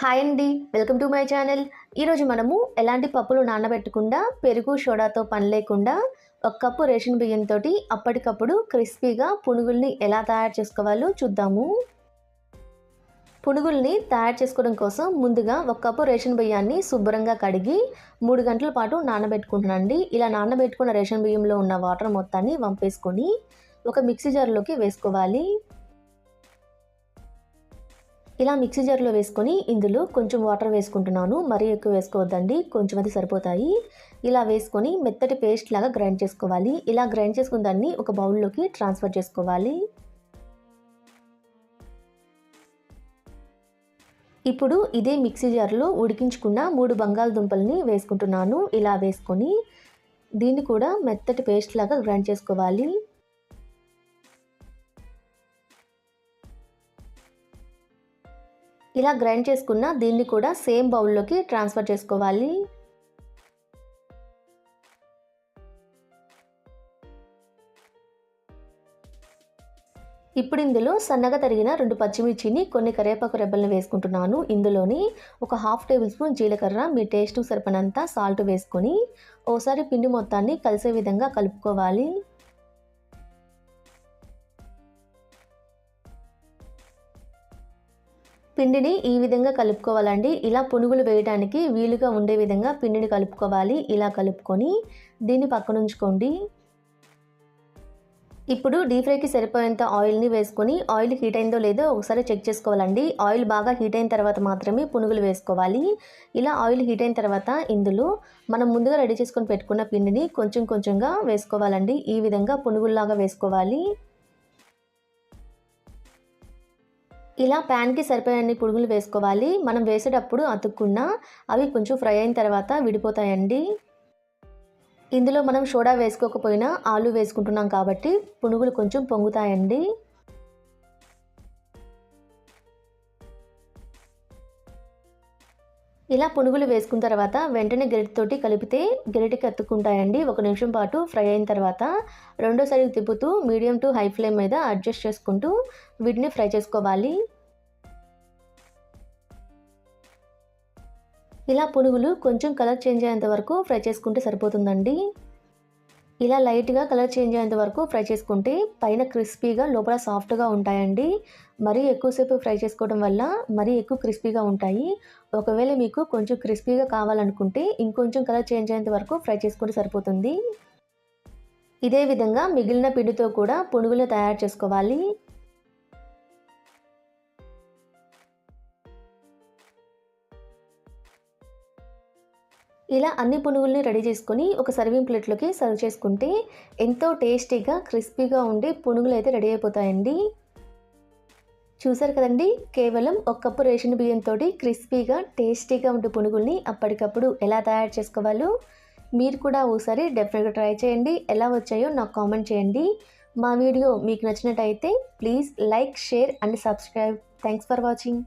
Hi అండి welcome to my channel. ఈరోజు మనము ఎలాంటి పప్పులు నానబెట్టకుండా పెరుగు సోడాతో పని లేకుండా ఒక కప్పు రేషన్ బియ్యంతో అప్పటికప్పుడు క్రిస్పీగా పునుగుల్ని ఎలా తయారు చేసుకోవాలో చూద్దాము. పునుగుల్ని తయారు చేసుకోవడం కోసం ముందుగా ఒక కప్పు రేషన్ బియ్యాన్ని శుభ్రంగా కడిగి మూడు గంటల పాటు నానబెట్టుకుంటున్నానండి ఇలా నానబెట్టుకున్న రేషన్ బియ్యంలో ఉన్న వాటర్ మొత్తాన్ని వంపేసుకొని ఒక మిక్సీ జార్లోకి వేసుకోవాలి. ఇలా మిక్సీ జార్లో వేసుకొని ఇందులో కొంచెం వాటర్ వేసుకుంటున్నాను. మరీ ఎక్కువ వేసుకోవద్దండి. కొంచెం అది సరిపోతాయి. ఇలా వేసుకొని మెత్తటి పేస్ట్ లాగా గ్రైండ్ చేసుకోవాలి. ఇలా గ్రైండ్ చేసుకున్న దాన్ని ఒక బౌల్లోకి ట్రాన్స్ఫర్ చేసుకోవాలి. ఇప్పుడు ఇదే మిక్సీ జార్లో ఉడికించుకున్న మూడు బంగాళదుంపల్ని వేసుకుంటున్నాను. ఇలా వేసుకొని దీన్ని కూడా మెత్తటి పేస్ట్ లాగా గ్రైండ్ చేసుకోవాలి. ఇలా గ్రైండ్ చేసుకున్న దీన్ని కూడా సేమ్ బౌల్లోకి ట్రాన్స్ఫర్ చేసుకోవాలి. ఇప్పుడు ఇందులో సన్నగా తరిగిన రెండు పచ్చిమిర్చిని కొన్ని కరివేపాకు రెబ్బలను వేసుకుంటున్నాను. ఇందులోని ఒక హాఫ్ టేబుల్ స్పూన్ జీలకర్ర మీ టేస్ట్ సరిపడినంత సాల్ట్ వేసుకొని ఓసారి పిండి మొత్తాన్ని కలిసే విధంగా కలుపుకోవాలి. పిండిని ఈ విధంగా కలుపుకోవాలండి. ఇలా పునుగులు వేయడానికి వీలుగా ఉండే విధంగా పిండిని కలుపుకోవాలి. ఇలా కలుపుకొని దీన్ని పక్కనుంచుకోండి ఇప్పుడు డీప్ ఫ్రైకి సరిపోయేంత ఆయిల్ని వేసుకొని ఆయిల్ హీట్ అయిందో లేదో ఒకసారి చెక్ చేసుకోవాలండి. ఆయిల్ బాగా హీట్ అయిన తర్వాత మాత్రమే పునుగులు వేసుకోవాలి. ఇలా ఆయిల్ హీట్ అయిన తర్వాత ఇందులో మనం ముందుగా రెడీ చేసుకొని పెట్టుకున్న పిండిని కొంచెం కొంచెంగా వేసుకోవాలండి. ఈ విధంగా పునుగుల్లాగా వేసుకోవాలి. ఇలా ప్యాన్కి సరిపోయే పురుగులు వేసుకోవాలి. మనం వేసేటప్పుడు అతుక్కున్నా అవి కొంచెం ఫ్రై అయిన తర్వాత విడిపోతాయండి. ఇందులో మనం సోడా వేసుకోకపోయినా ఆలు వేసుకుంటున్నాం కాబట్టి పునుగులు కొంచెం పొంగుతాయండి. ఇలా పునుగులు వేసుకున్న తర్వాత వెంటనే గరిటతోటి కలిపితే గరిటకి అతుక్కుంటాయండి ఒక నిమిషం పాటు ఫ్రై అయిన తర్వాత రెండోసారి తిప్పుతూ మీడియం టు హై ఫ్లేమ్ మీద అడ్జస్ట్ చేసుకుంటూ వీటిని ఫ్రై చేసుకోవాలి. ఇలా పునుగులు కొంచెం కలర్ చేంజ్ అయ్యేంత వరకు ఫ్రై చేసుకుంటే సరిపోతుందండి. ఇలా లైట్గా కలర్ చేంజ్ అయ్యేంత వరకు ఫ్రై చేసుకుంటే పైన క్రిస్పీగా లోపల సాఫ్ట్గా ఉంటాయండి. మరీ ఎక్కువసేపు ఫ్రై చేసుకోవడం వల్ల మరీ ఎక్కువ క్రిస్పీగా ఉంటాయి. ఒకవేళ మీకు కొంచెం క్రిస్పీగా కావాలనుకుంటే ఇంకొంచెం కలర్ చేంజ్ అయ్యేంత వరకు ఫ్రై చేసుకుంటే సరిపోతుంది. ఇదే విధంగా మిగిలిన పిండితో కూడా పునుగులు తయారు చేసుకోవాలి. ఇలా అన్ని పునుగుల్ని రెడీ చేసుకొని ఒక సర్వింగ్ ప్లేట్లోకి సర్వ్ చేసుకుంటే ఎంతో టేస్టీగా క్రిస్పీగా ఉండి పునుగులు అయితే రెడీ అయిపోతాయండి. చూసారు కదండి? కేవలం ఒక కప్పు రేషన్ బియ్యంతో క్రిస్పీగా టేస్టీగా ఉండే పునుగుల్ని అప్పటికప్పుడు ఎలా తయారు చేసుకోవాలో మీరు కూడా ఓసారి డెఫినెట్గా ట్రై చేయండి. ఎలా వచ్చాయో నాకు కామెంట్ చేయండి. మా వీడియో మీకు నచ్చినట్టయితే please like share and subscribe thanks for watching